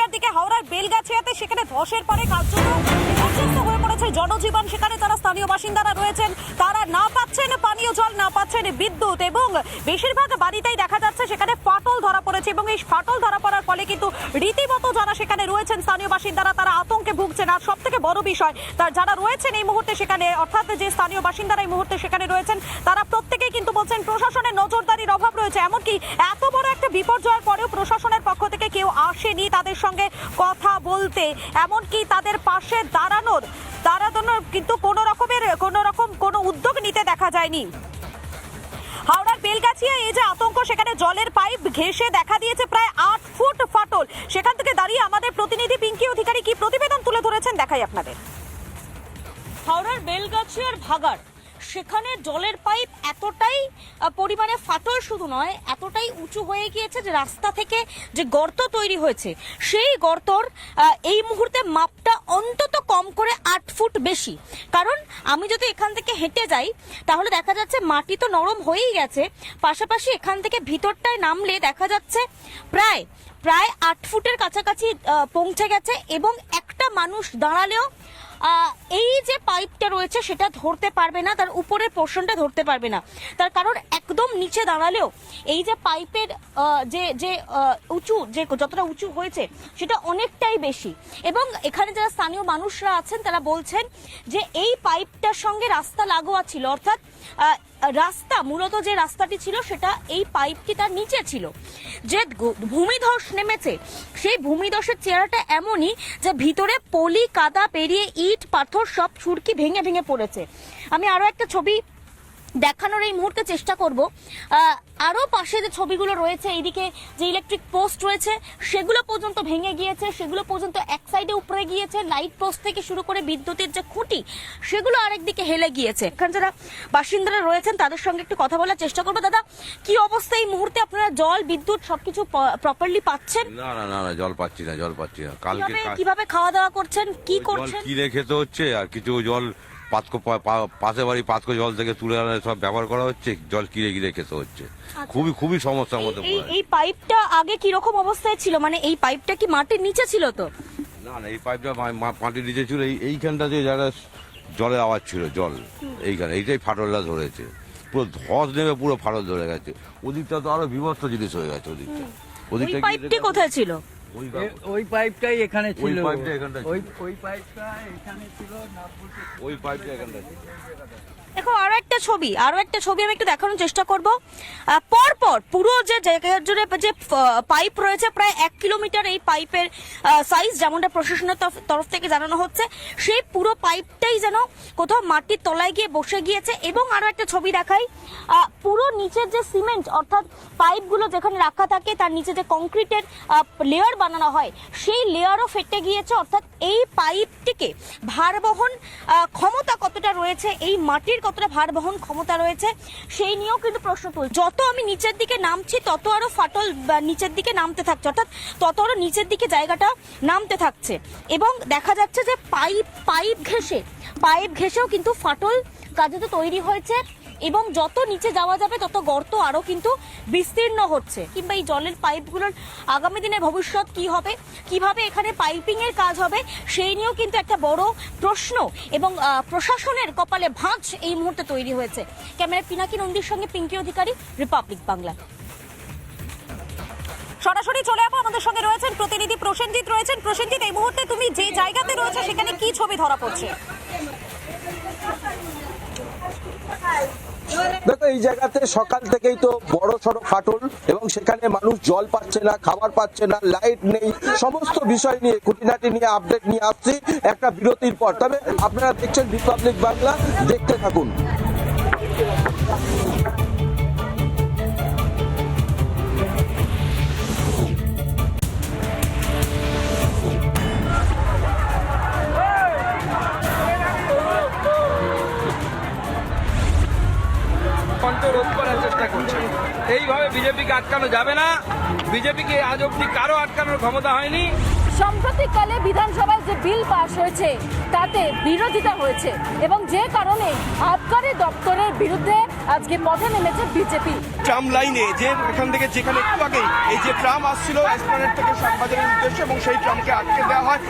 বেলগাছিয়ার দিকে হাওড়ার বেলগাছিয়াতে সেখানে ধসের পরে কার্যত বিপর্যস্ত হয়ে পড়েছে জনজীবন। সেখানে যারা স্থানীয় বাসিন্দারা রয়েছেন। তারা না পাচ্ছেন পানীয় জল, না পাচ্ছেন বিদ্যুৎ এবং বেশিরভাগ বাড়িতেই দেখা যাচ্ছে সেখানে ফাটল ধরা পড়েছে এবং এই ফাটল ধরা পড়ার ফলে কিন্তু রীতিমতো যারা সেখানে রয়েছেন, স্থানীয় বাসিন্দারা তারা আতঙ্কে ভুগছেন। আর সব থেকে বড় বিষয়, তার যারা রয়েছেন এই মুহূর্তে সেখানে, অর্থাৎ যে স্থানীয় বাসিন্দারা এই মুহূর্তে সেখানে রয়েছেন, তারা প্রত্যেকেই কিন্তু বলছেন প্রশাসনের নজরদারির অভাব রয়েছে। এমনকি এত বিপর্যয়ের পরেও প্রশাসনের পক্ষ থেকে কেউ আসেনি তাদের সঙ্গে কথা বলতে। এমনকি তাদের পাশে দাঁড়ানোর দাঁড়ানোর কিন্তু কোনো রকমের কোনো রকম কোনো উদ্যোগ নিতে দেখা যায়নি। হাওড়ার বেলগাছিয়া এই যে আতঙ্ক, সেখানে জলের পাইপ ঘেসে দেখা দিয়েছে প্রায় আট ফুট ফাটল। সেখান থেকে দাঁড়িয়ে আমাদের প্রতিনিধি পিঙ্কি অধিকারী কি প্রতিবেদন তুলে ধরেছেন? দেখাই আপনাদের। হাওড়ার বেলগাছিয়ার ভাগার সেখানে জলের পাইপ এতটাই পরিমাণে ফাটল শুধু নয়, এতটাই উঁচু হয়ে গিয়েছে যে রাস্তা থেকে যে গর্ত তৈরি হয়েছে, সেই গর্তর এই মুহূর্তে মাপটা অন্তত কম করে আট ফুট বেশি। কারণ আমি যদি এখান থেকে হেঁটে যাই, তাহলে দেখা যাচ্ছে মাটি তো নরম হয়েই গেছে, পাশাপাশি এখান থেকে ভিতরটায় নামলে দেখা যাচ্ছে প্রায় প্রায় আট ফুটের কাছাকাছি পৌঁছে গেছে এবং একটা মানুষ দাঁড়ালেও এই যে পাইপটা রয়েছে, সেটা ধরতে পারবে না, তার উপরের পোর্শনটা ধরতে পারবে না। তার কারণ একদম নিচে দাঁড়ালেও এই যে পাইপের যে যে উঁচু, যে যতটা উঁচু হয়েছে সেটা অনেকটাই বেশি। এবং এখানে যারা স্থানীয় মানুষরা আছেন তারা বলছেন যে এই পাইপটার সঙ্গে রাস্তা লাগোয়া ছিল, অর্থাৎ রাস্তা, মূলত যে রাস্তাটি ছিল সেটা এই পাইপটি তার নিচে ছিল। যে ভূমিধস নেমেছে, সেই ভূমিধসের চেহারাটা এমনই যে ভিতরে পলি, কাদা পেরিয়ে ইট, পাথর সব ছুরকি ভেঙে ভেঙে পড়েছে। আমি আরও একটা ছবি দেখানোর এই মুহূর্তে চেষ্টা করব। আহ, আরও পাশে যে ছবিগুলো রয়েছে এইদিকে যে ইলেকট্রিক পোস্ট রয়েছে সেগুলো পর্যন্ত ভেঙে গিয়েছে সেগুলো পর্যন্ত এক সাইডে উপরে গিয়েছে লাইট পোস্ট থেকে শুরু করে বিদ্যুতের যে খুঁটি সেগুলো আরেকদিকে হেলে গিয়েছে। এখানে যারা বাসিন্দারা রয়েছেন তাদের সঙ্গে একটু কথা বলার চেষ্টা করব। দাদা কি অবস্থা এই মুহূর্তে? আপনারা জল বিদ্যুৎ সবকিছু প্রপারলি পাচ্ছেন? না না না জল পাচ্ছি না জল পাচ্ছি না। কালকে কীভাবে খাওয়া দাওয়া করছেন? কি করছেন? কিনে খেতে হচ্ছে? আর কিছু জল পাতকো পাশে বাড়ি পাতকো জল থেকে তুলে আনে সব ব্যবহার করা হচ্ছে জল কিনে কিনে খেতে হচ্ছে। খুবই খুবই সমস্যার মধ্যে এই পাইপটা আগে কি রকম অবস্থায় ছিল? মানে এই পাইপটা কি মাটির নিচে ছিল তো? না না এই পাইপটা মাটির নিচে ছিল। এই এইখানটা যে যারা জলের আওয়াজ ছিল জল এইখানে এইটাই ফাটলটা ধরেছে। পুরো ধস নেমে পুরো ফাটল ধরে গেছে। ওদিকটা তো আরও বিভস্ত জিনিস হয়ে গেছে ওদিকটা। ওদিকটা কোথায় ছিল? ওই পাইপটাই এখানে ওই পাইপটা এখানটা ওই ওই পাইপটা এখানে ছিল ওই পাইপটা এখানটা দেখো আরও একটা ছবি আরও একটা ছবি আমি একটু দেখানোর চেষ্টা করব। পর পর পুরো যে জায়গা জুড়ে যে পাইপ রয়েছে প্রায় এক কিলোমিটার এই পাইপের সাইজ যেমনটা প্রশাসনের তরফ- তরফ থেকে জানানো হচ্ছে সেই পুরো পাইপটাই যেন কোথাও মাটির তলায় গিয়ে বসে গিয়েছে। এবং আরও একটা ছবি দেখাই আহ, পুরো নিচের যে সিমেন্ট অর্থাৎ পাইপগুলো যেখানে রাখা থাকে তার নিচে যে কংক্রিটের লেয়ার বানানো হয়। সেই লেয়ারও ফেটে গিয়েছে, অর্থাৎ এই পাইপটিকে ভারবহন ক্ষমতা কতটা রয়েছে, এই মাটির কতটা ভারবহন ক্ষমতা রয়েছে, সেই নিয়েও কিন্তু প্রশ্ন তুলছে যত আমি নিচের দিকে নামছি, তত আরও ফাটল নিচের দিকে নামতে থাকছে, অর্থাৎ তত আরও নিচের দিকে জায়গাটা নামতে থাকছে। এবং দেখা যাচ্ছে যে পাইপ পাইপ ঘেসে পাইপ ঘেসেও কিন্তু ফাটল কাজে তৈরি হয়েছে। এবং যত নিচে যাওয়া যাবে, তত গর্ত আরও কিন্তু বিস্তীর্ণ হচ্ছে। কিংবা এই জলের পাইপগুলোর আগামী দিনে ভবিষ্যৎ কি হবে, কীভাবে এখানে পাইপিং এর কাজ হবে, সেই নিয়েও কিন্তু একটা বড় প্রশ্ন। এবং প্রশাসনের কপালে ভাঁজ এই মুহূর্তে তৈরি হয়েছে। ক্যামেরা পিনাকি নন্দীর সঙ্গে পিঙ্কি অধিকারী, রিপাবলিক বাংলা। সরাসরি চলে যাব আমাদের সঙ্গে রয়েছেন প্রতিনিধি প্রসেনজিৎ রয়েছেন। প্রসেনজিৎ, এই মুহূর্তে তুমি যে জায়গাতে রয়েছে, সেখানে কি ছবি ধরা পড়ছে? দেখো, এই জায়গাতে সকাল থেকেই তো বড় সড়ো ফাটল এবং সেখানে মানুষ জল পাচ্ছে না, খাবার পাচ্ছে না, লাইট নেই, সমস্ত বিষয় নিয়ে, খুঁটিনাটি নিয়ে আপডেট নিয়ে আসছি, একটা বিরতির পর। তবে আপনারা দেখছেন রিপাবলিক বাংলা দেখতে থাকুন। কণ্ঠ রোধ করার চেষ্টা করছে। এইভাবে বিজেপিকে আটকানো যাবে না। বিজেপিকে আজ অব্দি কারও আটকানোর ক্ষমতা হয়নি। সাম্প্রতিককালে বিধানসভায় যে বিল পাশ হয়েছে তাতে বিরোধিতা হয়েছে এবং যে কারণে আবকারি দপ্তরের বিরুদ্ধে আজকে পথে নেমেছে বিজেপি। ট্রাম লাইনে যে এখান থেকে যেখানে একটু আগে এই যে ট্রাম আসছিল এসপ্লানেট থেকে শাকবাজারের উদ্দেশ্যে এবং সেই ট্রামকে আটকে দেওয়া হয়।